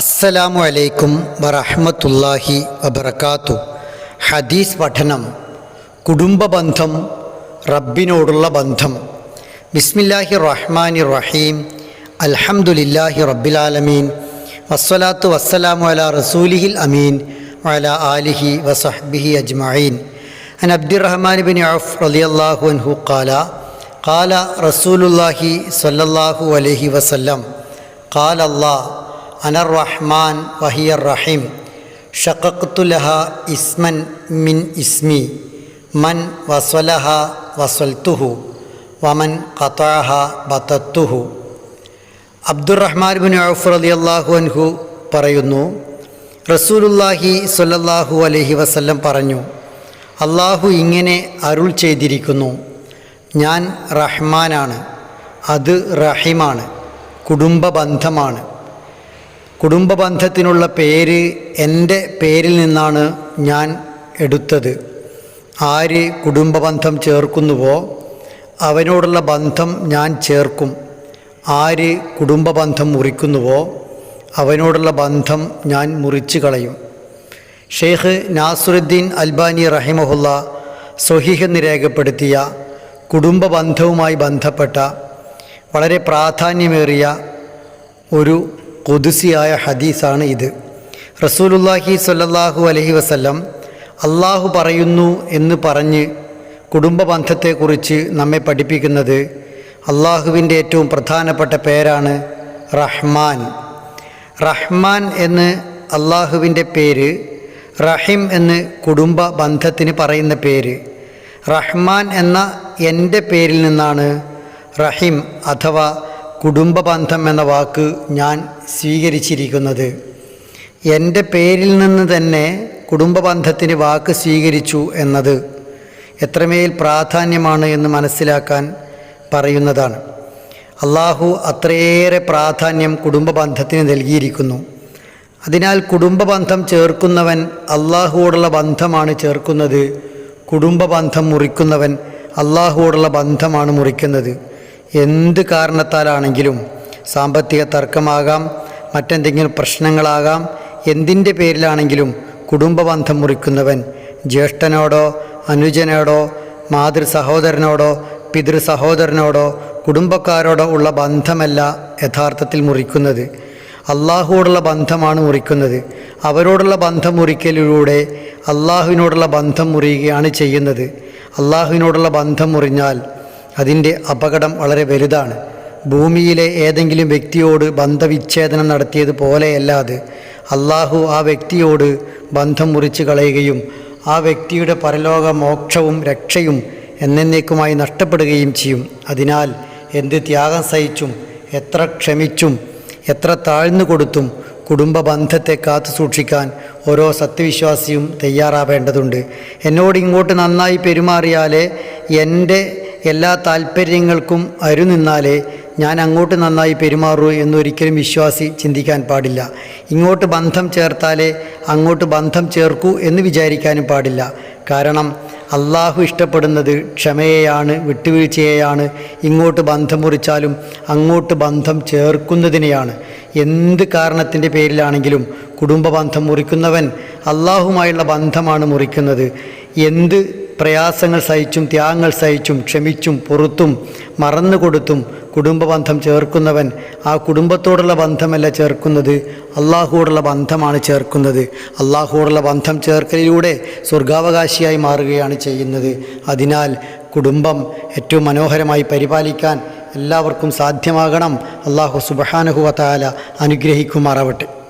അസ്സലാമു അലൈക്കും വറഹ്മത്തുള്ളാഹി വബർക്കാത്തു ഹദീസ് പഠനം കുടുംബബന്ധം റബ്ബിനോടുള്ള ബന്ധം. ബിസ്മില്ലാഹി റഹ്മാനി റഹീം. അൽഹംദുലില്ലാഹി റബ്ബിലാലമീൻ വസ്സലാത്തു വസ്സലാമു അലാ റസൂലിഹിൽ അമീൻ. വഅല ആലിഹി വസഹ്ബിഹി അജ്മഈൻ. അൻ അബ്ദുറഹ്മാൻ ബിൻ ഔഫ് റളിയല്ലാഹു അൻഹു ഖാല ഖാല റസൂലുള്ളാഹി സ്വല്ലല്ലാഹു അലൈഹി വസല്ലം. ഖാല അനർ റഹ്മാൻ വഹിയർ റഹീം ഷക്കത്തുലഹ ഇസ്മൻ മിൻ ഇസ്മി. മൻ വസ്വലഹ വസ്വൽത്തുഹു. വമൻ കത്താഹ ബത്തത്തുഹു അബ്ദുറഹ്മാൻ ബിൻ ഔഫ് അലി അള്ളാഹു അൻഹു പറയുന്നു റസൂലുല്ലാഹി സ്വല്ലല്ലാഹു അലഹി വസല്ലം പറഞ്ഞു അള്ളാഹു ഇങ്ങനെ അരുൾ ചെയ്തിരിക്കുന്നു ഞാൻ റഹ്മാനാണ് അത് റഹിമാണ് കുടുംബ ബന്ധമാണ് കുടുംബബന്ധത്തിനുള്ള പേര് എന്റെ പേരിൽ നിന്നാണ് ഞാൻ എടുത്തത്. ആര് കുടുംബ ബന്ധം ചേർക്കുന്നുവോ അവനോടുള്ള ബന്ധം ഞാൻ ചേർക്കും. ആര് കുടുംബ ബന്ധം മുറിക്കുന്നുവോ അവനോടുള്ള ബന്ധം ഞാൻ മുറിച്ചു കളയും. ഷെയ്ഖ് നാസുറുദ്ദീൻ അൽബാനി റഹിമഹുല്ല സ്വഹീഹെന്ന് രേഖപ്പെടുത്തിയ കുടുംബ ബന്ധവുമായി ബന്ധപ്പെട്ട വളരെ പ്രാധാന്യമേറിയ ഒരു കുതുസിയായ ഹദീസാണ് ഇത്. റസൂലുല്ലാഹി സല്ലാഹു അലഹി വസല്ലം അള്ളാഹു പറയുന്നു എന്ന് പറഞ്ഞ് കുടുംബ ബന്ധത്തെക്കുറിച്ച് നമ്മെ പഠിപ്പിക്കുന്നത് അള്ളാഹുവിന്റെ ഏറ്റവും പ്രധാനപ്പെട്ട പേരാണ് റഹ്മാൻ. റഹ്മാൻ എന്ന് അള്ളാഹുവിന്റെ പേര് റഹിം എന്ന് കുടുംബ ബന്ധത്തിന് പറയുന്ന പേര് റഹ്മാൻ എന്ന എന്റെ പേരിൽ നിന്നാണ് റഹിം അഥവാ കുടുംബബന്ധം എന്ന വാക്ക് ഞാൻ സ്വീകരിച്ചിരിക്കുന്നത്. എന്റെ പേരിൽ നിന്ന് തന്നെ കുടുംബബന്ധത്തിന് വാക്ക് സ്വീകരിച്ചു എന്നത് എത്രമേൽ പ്രാധാന്യമാണ് എന്ന് മനസ്സിലാക്കാൻ പറയുന്നതാണ്. അള്ളാഹു അത്രയേറെ പ്രാധാന്യം കുടുംബബന്ധത്തിന് നൽകിയിരിക്കുന്നു. അതിനാൽ കുടുംബബന്ധം ചേർക്കുന്നവൻ അള്ളാഹുവോടുള്ള ബന്ധമാണ് ചേർക്കുന്നത്. കുടുംബബന്ധം മുറിക്കുന്നവൻ അള്ളാഹുവോടുള്ള ബന്ധമാണ് മുറിക്കുന്നത്. എന്ത് കാരണത്താലാണെങ്കിലും സാമ്പത്തിക തർക്കമാകാം മറ്റെന്തെങ്കിലും പ്രശ്നങ്ങളാകാം എന്തിന്റെ പേരിലാണെങ്കിലും കുടുംബബന്ധം മുറിക്കുന്നവൻ ജ്യേഷ്ഠനോടോ അനുജനോടോ മാതൃ സഹോദരനോടോ പിതൃ സഹോദരനോടോ കുടുംബക്കാരോടോ ഉള്ള ബന്ധമല്ല യഥാർത്ഥത്തിൽ മുറിക്കുന്നത്. അള്ളാഹുവോടുള്ള ബന്ധമാണ് മുറിക്കുന്നത്. അവരോടുള്ള ബന്ധം മുറിക്കലിലൂടെ അള്ളാഹുവിനോടുള്ള ബന്ധം മുറിയുകയാണ് ചെയ്യുന്നത്. അള്ളാഹുവിനോടുള്ള ബന്ധം മുറിഞ്ഞാൽ അതിന്റെ അപകടം വളരെ വലുതാണ്. ഭൂമിയിലെ ഏതെങ്കിലും വ്യക്തിയോട് ബന്ധവിച്ഛേദനം നടത്തിയത് പോലെയല്ലാതെ അള്ളാഹു ആ വ്യക്തിയോട് ബന്ധം മുറിച്ച് കളയുകയും ആ വ്യക്തിയുടെ പരലോക മോക്ഷവും രക്ഷയും എന്നേക്കുമായി നഷ്ടപ്പെടുകയും ചെയ്യും. അതിനാൽ എന്ത് ത്യാഗം സഹിച്ചും എത്ര ക്ഷമിച്ചും എത്ര താഴ്ന്നു കൊടുത്തും കുടുംബ ബന്ധത്തെ കാത്തു സൂക്ഷിക്കാൻ ഓരോ സത്യവിശ്വാസിയും തയ്യാറാവേണ്ടതുണ്ട്. എന്നോട് ഇങ്ങോട്ട് നന്നായി പെരുമാറിയാലേ എന്റെ എല്ലാ താല്പര്യങ്ങൾക്കും അരുനിന്നാലേ ഞാൻ അങ്ങോട്ട് നന്നായി പെരുമാറൂ എന്നൊരിക്കലും വിശ്വാസി ചിന്തിക്കാൻ പാടില്ല. ഇങ്ങോട്ട് ബന്ധം ചേർത്താലേ അങ്ങോട്ട് ബന്ധം ചേർക്കൂ എന്ന് വിചാരിക്കാനും പാടില്ല. കാരണം അള്ളാഹു ഇഷ്ടപ്പെടുന്നത് ക്ഷമയെയാണ് വിട്ടുവീഴ്ചയെയാണ്. ഇങ്ങോട്ട് ബന്ധം മുറിച്ചാലും അങ്ങോട്ട് ബന്ധം ചേർക്കുന്നതിനെയാണ്. എന്ത് കാരണത്തിന്റെ പേരിലാണെങ്കിലും കുടുംബ ബന്ധം മുറിക്കുന്നവൻ അള്ളാഹുമായുള്ള ബന്ധമാണ് മുറിക്കുന്നത്. എന്ത് പ്രയാസങ്ങൾ സഹിച്ചും ത്യാഗങ്ങൾ സഹിച്ചും ക്ഷമിച്ചും പുറത്തും മറന്നുകൊടുത്തും കുടുംബബന്ധം ചേർക്കുന്നവൻ ആ കുടുംബത്തോടുള്ള ബന്ധമല്ല ചേർക്കുന്നത്. അള്ളാഹുവോടുള്ള ബന്ധമാണ് ചേർക്കുന്നത്. അള്ളാഹുവോടുള്ള ബന്ധം ചേർക്കലിലൂടെ സ്വർഗാവകാശിയായി മാറുകയാണ് ചെയ്യുന്നത്. അതിനാൽ കുടുംബം ഏറ്റവും മനോഹരമായി പരിപാലിക്കാൻ എല്ലാവർക്കും സാധ്യമാകണം. അള്ളാഹു സുബഹാനഹുവ താല അനുഗ്രഹിക്കുമാറാവട്ടെ.